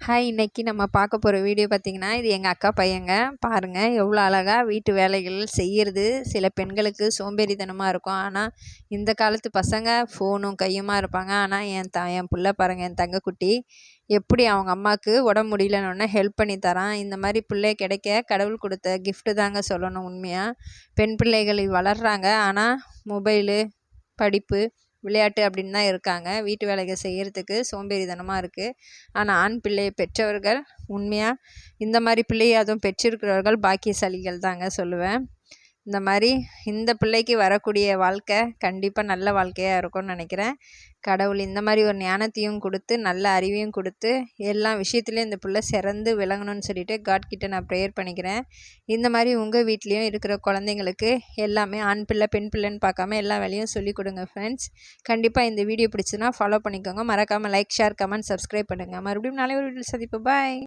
Hi இன்றைக்கி நம்ம பார்க்க போகிற வீடியோ பார்த்திங்கன்னா இது எங்கள் அக்கா பையங்க. பாருங்கள் எவ்வளோ அழகாக வீட்டு வேலைகள் செய்கிறது சில பெண்களுக்கு சோம்பேறித்தனமாக இருக்கும். ஆனால் இந்த காலத்து பசங்க ஃபோனும் கையுமா இருப்பாங்க. ஆனால் என் த என் பிள்ளை பாருங்கள் என் தங்கக்குட்டி எப்படி அவங்க அம்மாவுக்கு உடம்பு முடியலன்னு ஹெல்ப் பண்ணி தரான். இந்த மாதிரி பிள்ளை கிடைக்க கடவுள் கொடுத்த கிஃப்ட்டு தாங்க சொல்லணும் உண்மையாக பெண் பிள்ளைகள் வளர்கிறாங்க ஆனால் மொபைலு படிப்பு விளையாட்டு அப்படின்னு தான் இருக்காங்க. வீட்டு வேலைகள் செய்கிறதுக்கு சோம்பேறித்தனமாக இருக்குது ஆனால் ஆண் பிள்ளையை பெற்றவர்கள் உண்மையாக இந்த மாதிரி பிள்ளையை அதுவும் பெற்றிருக்கிறவர்கள் பாக்கியசாலிகள் தாங்க சொல்லுவேன். இந்த மாதிரி இந்த பிள்ளைக்கு வரக்கூடிய வாழ்க்கை கண்டிப்பாக நல்ல வாழ்க்கையாக இருக்கும்னு நினைக்கிறேன். கடவுள் இந்த மாதிரி ஒரு ஞானத்தையும் கொடுத்து நல்ல அறிவையும் கொடுத்து எல்லா விஷயத்துலையும் இந்த பிள்ளை சிறந்து விளங்கணும்னு சொல்லிட்டு காட்கிட்ட நான் ப்ரேயர் பண்ணிக்கிறேன். இந்த மாதிரி உங்கள் வீட்லேயும் இருக்கிற குழந்தைங்களுக்கு எல்லாமே ஆண் பிள்ளை பெண் பிள்ளைன்னு பார்க்காம எல்லா வேலையும் சொல்லிக் கொடுங்க ஃப்ரெண்ட்ஸ் கண்டிப்பாக இந்த வீடியோ பிடிச்சுன்னா ஃபாலோ பண்ணிக்கோங்க. மறக்காமல் லைக் ஷேர் கமெண்ட் சப்ஸ்கிரைப் பண்ணுங்கள் மறுபடியும் நாளை ஒரு வீடியோ சந்திப்பு பாய்